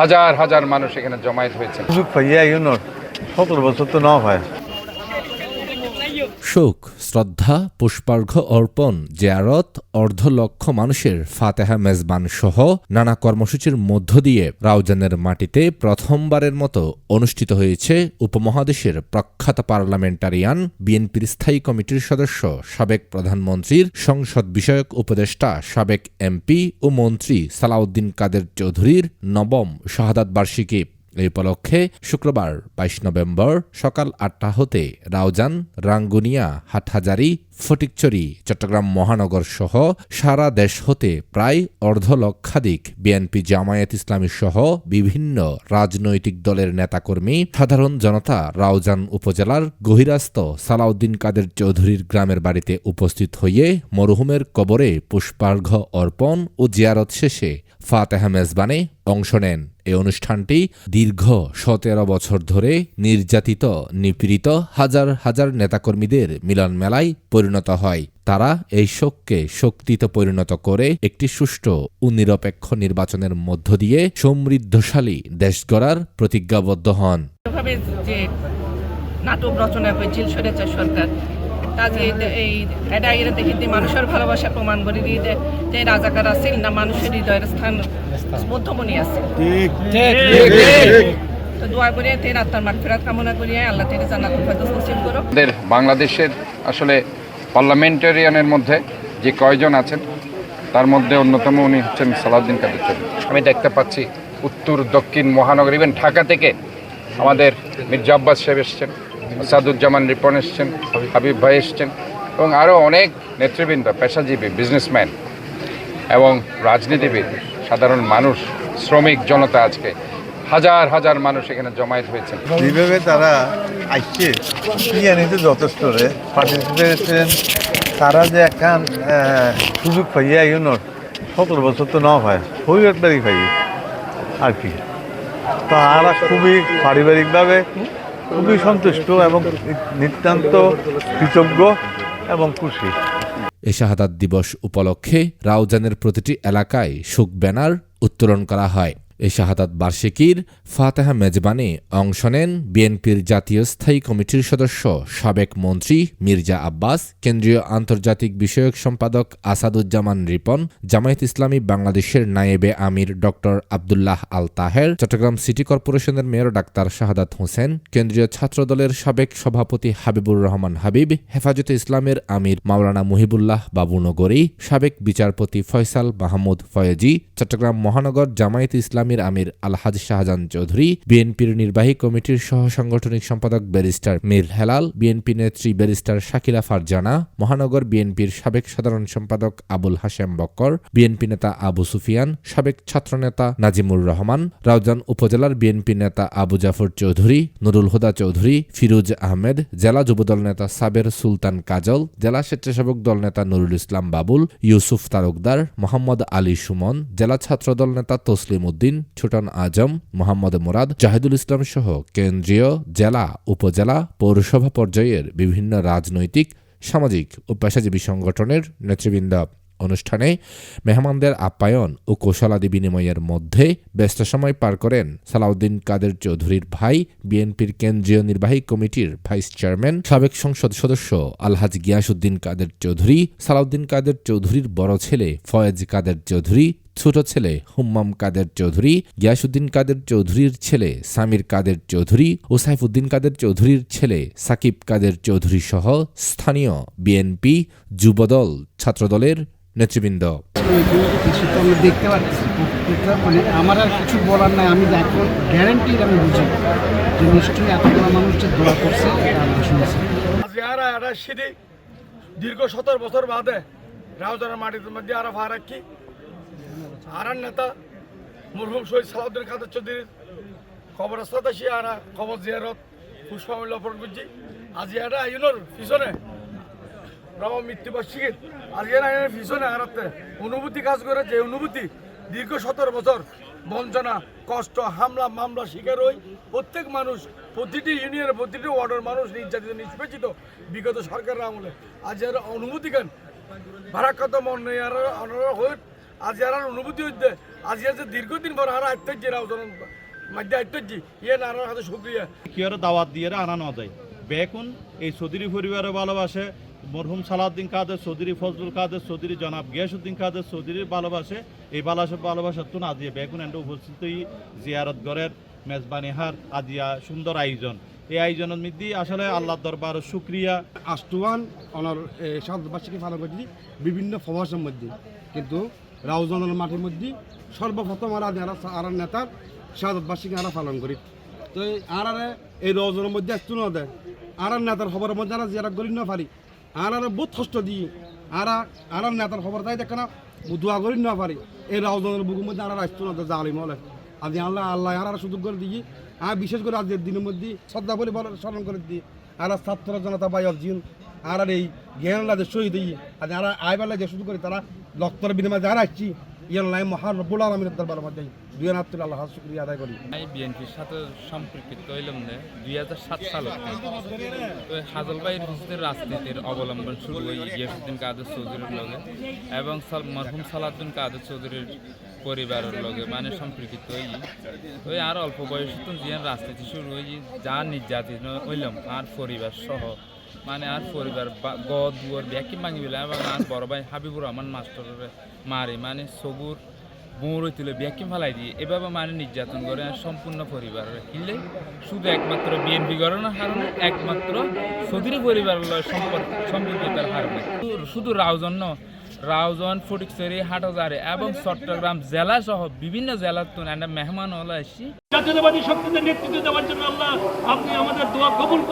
হাজার হাজার মানুষ এখানে জমায়েত হয়েছে। সুযোগ পাইয়া ইউনোর সতেরো বছর তো না হয়। শোক শ্রদ্ধা, পুষ্পার্ঘ্য অর্পণ, জিয়ারত অর্ধ লক্ষ মানুষের ফাতেহা মেজবান সহ নানা কর্মসূচির মধ্য দিয়ে রাউজানের মাটিতে প্রথমবারের মতো অনুষ্ঠিত হয়েছে উপমহাদেশের প্রখ্যাত পার্লামেন্টারিয়ান, বিএনপির স্থায়ী কমিটির সদস্য, সাবেক প্রধানমন্ত্রীর সংসদ বিষয়ক উপদেষ্টা, সাবেক এমপি ও মন্ত্রী সালাউদ্দিন কাদের চৌধুরীর নবম শাহাদাত বার্ষিকী। এই উপলক্ষে শুক্রবার, বাইশ নভেম্বর সকাল আটটা হতে রাউজান, রাঙ্গুনিয়া, হাটহাজারি ফটিকচুরি চট্টগ্রাম মহানগর সহ সারা দেশ হতে প্রায় অর্ধ লক্ষাধিক বিএনপি জামায়াত ইসলামী সহ বিভিন্ন রাজনৈতিক দলের নেতাকর্মী, সাধারণ জনতা রাউজান উপজেলার গহিরাস্ত সালাউদ্দিন কাদের চৌধুরীর গ্রামের বাড়িতে উপস্থিত হয়ে মরহুমের কবরে পুষ্পার্ঘ্য অর্পণ ও জিয়ারত শেষে ফাতেহা মেজবানে অংশ নেন। এই অনুষ্ঠানটি দীর্ঘ সতেরো বছর ধরে নির্যাতিত, নিপীড়িত হাজার হাজার নেতাকর্মীদের মিলন মেলায় পরিণত হয়। তারা এই শোককে শক্তিতে পরিণত করে একটি সুষ্ঠু ও নিরপেক্ষ নির্বাচনের মধ্য দিয়ে সমৃদ্ধশালী দেশ গড়ার প্রতিজ্ঞাবদ্ধ হন। নাটক রচনা সরকার। কাজে এই এটা এরা দেখি যে মানুষের ভালোবাসা প্রমাণ করে দিয়ে যে যে রাজাকার আছিল না মানুষের হৃদয়ের স্থান মধ্যমণি আছে বাংলাদেশের আসলে পার্লামেন্টারিয়ানের মধ্যে যে কয়জন আছেন তার মধ্যে অন্যতম উনি হচ্ছেন সালাউদ্দিন কাদের চৌধুরী। আমি দেখতে পাচ্ছি উত্তর দক্ষিণ মহানগর ইভেন ঢাকা থেকে আমাদের মির্জা আব্বাস সাহেব এসছেন। সাদুজ্জামান রিপন এসছেন, হাবিব ভাই এসছেন, এবং আরও অনেক নেতৃবৃন্দ, পেশাজীবী বিজনেসম্যান এবং রাজনীতিবিদ, সাধারণ মানুষ, শ্রমিক জনতা আজকে। হাজার হাজার মানুষ এখানে জমায়েত হয়েছেন। যেভাবে তারা আসছে ইয়ানিতে যথেষ্ট রে। পার্টিসিপেশন, তারা যে একখান সুযোগ পাইয়া ইউনোর সতেরো বছর তো না হয় হই একবারই পাই আর কি। তো আমরা খুবই পারিবারিকভাবে খুবই সন্তুষ্ট এবং নিতান্ত কৃতজ্ঞ এবং খুশি। এ শাহাদাত দিবস উপলক্ষে রাউজানের প্রতিটি এলাকায় শোক ব্যানার উত্তোলন করা হয়। এ শাহাদাত বার্ষিকীর ফাতেহা মেজবানে অংশ নেন বিএনপির জাতীয় স্থায়ী কমিটির সদস্য সাবেক মন্ত্রী মির্জা আব্বাস, কেন্দ্রীয় আন্তর্জাতিক বিষয়ক সম্পাদক আসাদুজ্জামান রিপন, জামায়াত ইসলামী বাংলাদেশের নায়েবে আমির ডক্টর আবদুল্লাহ আল তাহের, চট্টগ্রাম সিটি কর্পোরেশনের মেয়র ডাক্তার শাহাদাত হোসেন, কেন্দ্রীয় ছাত্রদলের সাবেক সভাপতি হাবিবুর রহমান হাবিব, হেফাজতে ইসলামের আমির মাওলানা মুহিবুল্লাহ বাবুনগরী সাবেক বিচারপতি ফয়সাল মাহমুদ ফয়েজি, চট্টগ্রাম মহানগর জামায়াত ইসলামীর আমির আলহাজ শাহজাহান চৌধুরী, বিএনপির নির্বাহী কমিটির সহ সাংগঠনিক সম্পাদক ব্যারিস্টার মীর হেলাল, বিএনপি নেত্রী ব্যারিস্টার শাকিলা ফারজানা, মহানগর বিএনপির সাবেক সাধারণ সম্পাদক আবুল হাশেম বক্কর, বিএনপি নেতা আবু সুফিয়ান, সাবেক ছাত্রনেতা নাজিমুর রহমান, রাউজান উপজেলার বিএনপি নেতা আবু জাফর চৌধুরী, নুরুল হুদা চৌধুরী, ফিরোজ আহমেদ, জেলা যুবদল নেতা সাবের সুলতান কাজল, জেলা স্বেচ্ছাসেবক দল নেতা নুরুল ইসলাম বাবুল, ইউসুফ তালুকদার মোহাম্মদ আলী সুমন, জেলা ছাত্রদল নেতা তসলিম উদ্দিন ছোটন আজম, মোহাম্মদ মুরাদ, জাহিদুল ইসলাম সহ কেন্দ্রীয় জেলা, উপজেলা, পৌরসভা পর্যায়ের বিভিন্ন রাজনৈতিক, সামাজিক ও পেশাজীবী সংগঠনের নেতৃবৃন্দ। অনুষ্ঠানে মেহমানদের আপ্যায়ন ও কৌশলাদি বিনিময়ের মধ্যে ব্যস্ত সময় পার করেন সালাউদ্দিন কাদের চৌধুরীর ভাই, বিএনপির কেন্দ্রীয় নির্বাহী কমিটির ভাইস চেয়ারম্যান, সাবেক সংসদ সদস্য আলহাজ গিয়াসুদ্দিন কাদের চৌধুরী, সালাউদ্দিন কাদের চৌধুরীর বড় ছেলে ফয়েজ কাদের চৌধুরী ছোট ছেলে হুম্মাম কাদের চৌধুরী গিয়াসুদ্দিন কাদের চৌধুরীর ছেলে সামির কাদের চৌধুরী ও সাইফুদ্দিন কাদের চৌধুরীর ছেলে সাকিব কাদের চৌধুরী সহ স্থানীয় বিএনপি যুবদল ছাত্রদলের নেতৃবৃন্দ। কিছু তো আমি দেখতে পাচ্ছি মানে আমার আর কিছু বলার নাই আমি এখন গ্যারেন্টি আমি বুঝি। যে নিশ্চয়ই এতগুলো মানুষ যে দোয়া করছে দীর্ঘ সতেরো বছর বাদে রাউজানের মাটির মধ্যে আর ফারাক্কি আর নেতা মরহুম শহীদ সালাউদ্দিন কাদের চৌধুরীর খবরস্থাত আসি আরা খবর জিয়ারত, পুষ্পামূল্য অর্পণ করছি। আজি এটা আইনের পিছনে রব মৃত্যুবার্ষিকীর আজকে আইনের পিছনে আর অনুভূতি কাজ করে, যে অনুভূতি দীর্ঘ সতেরো বছর বঞ্চনা, কষ্ট, হামলা মামলা শিকার হই, প্রত্যেক মানুষ, প্রতিটি ইউনিয়নের প্রতিটি ওয়ার্ডের মানুষ নির্যাতিত, নিষ্পেষিত, বিগত সরকারের আমলে। আজ এর অনুভূতি কেন? ভারাক্কাত মন নেই আর হয়ে আজ আর অনুভূতি হইতে আজ যে দীর্ঘদিন পর আর রাউজন মধ্যে আত্মজ্ঞ ইয়ে না আর হাতে শুক্রিয়া। কিয়ারে দাওয়াত দিয়ে আনানো যায়? বেকুন এই চৌধুরী পরিবারে ভালোবাসে মরহুম সালাউদ্দিন কাদের চৌধুরী ফজলুল কাদের চৌধুরী জনাব গিয়াসুদ্দিন কাদের চৌধুরীর ভালোবাসে এই ভালোবাসা ভালোবাসা তো না দিয়ে বেকুন এন্ড উপস্থিত হই জিয়ারত গড়ের মেজবানি হার আজিয়া সুন্দর আয়োজন। এই আয়োজনের মধ্যে আসলে আল্লাহ দরবার শুক্রিয়া। আষ্টুয়ান অনার সাতবার্ষিকী পালন করছি বিভিন্ন ফবাসের মধ্যে। কিন্তু রাউজানের মাটির মধ্যে সর্বপ্রথম আর আর নেতার সাতবার্ষিকী আমরা পালন করি। তো এই আর আর এই রওজনের মধ্যে একটু না দেয়। আর আর নেতার খবরের মধ্যে আর যারা গরি না পারি। আর আর বহুত কষ্ট দিই। আর আর আর নেতার খবর তাই দেখে না দোয়া করি না পারি। এই রাউজনের বুকের মধ্যে আর আসতো না জালিম হলে। আজ আল্লাহ আল্লাহ আর আর সুযোগ করে দিই। আর বিশেষ করে আজকের দিনের মধ্যে শ্রদ্ধা বলে বলে স্মরণ করে দিই। আর আর ছাত্র জনতা বাই অর্জিন আর আর এই জ্ঞান লাগে শহীদ আর আর আইবার লাগে শুধু করে তারা। লক্তর বিনিময়ে যারা আসছি ইয়ার লাই মহান রব্বুল আলমিনের দরবার মধ্যে দুই হাজার আল্লাহ শুক্রিয়া আদায় করি। আমি বিএনপির সাথে সম্পর্কিত হইলাম যে দুই হাজার সাত সাল। তো হাজলবাইয়ের হুসনের রাজনীতির অবলম্বন শুরু হয় গিয়াসুদ্দিন কাদের চৌধুরীর লগে এবং মরহুম সালাউদ্দিন কাদের চৌধুরীর পরিবারের লগে মানে সম্পর্কিত হই। ওই আর অল্প বয়সে তো জিয়ান রাজনীতি শুরু হই, যা নির্যাতিত হইলাম, আর পরিবার সহ মানে আর পরিবার বা গ, দুয়ার ব্যাকি ভাঙি পেলাম এবং আর বড় ভাই হাবিবুর রহমান মাস্টারের মারে। মানে সবুর বৌড়ই তুলে ব্যাকি ফেলাই দিয়ে, এভাবে মানে নির্যাতন করে আর সম্পূর্ণ পরিবার কিনলে শুধু একমাত্র বিএনপি গণনার কারণে একমাত্র সদরি পরিবারের লয় সম্পর্ক সম্পর্কিতার কারণে শুধু- শুধু রাউজন ফটিকছড়ি, হাটহাজারে এবং চট্টগ্রাম জেলা সহ বিভিন্ন জেলার তো মেহমান হলো এসছি জাতীয়তাবাদী শক্তিদের নেতৃত্ব দেওয়ার জন্য আল্লাহ আপনি আমাদের দোয়া কবুল।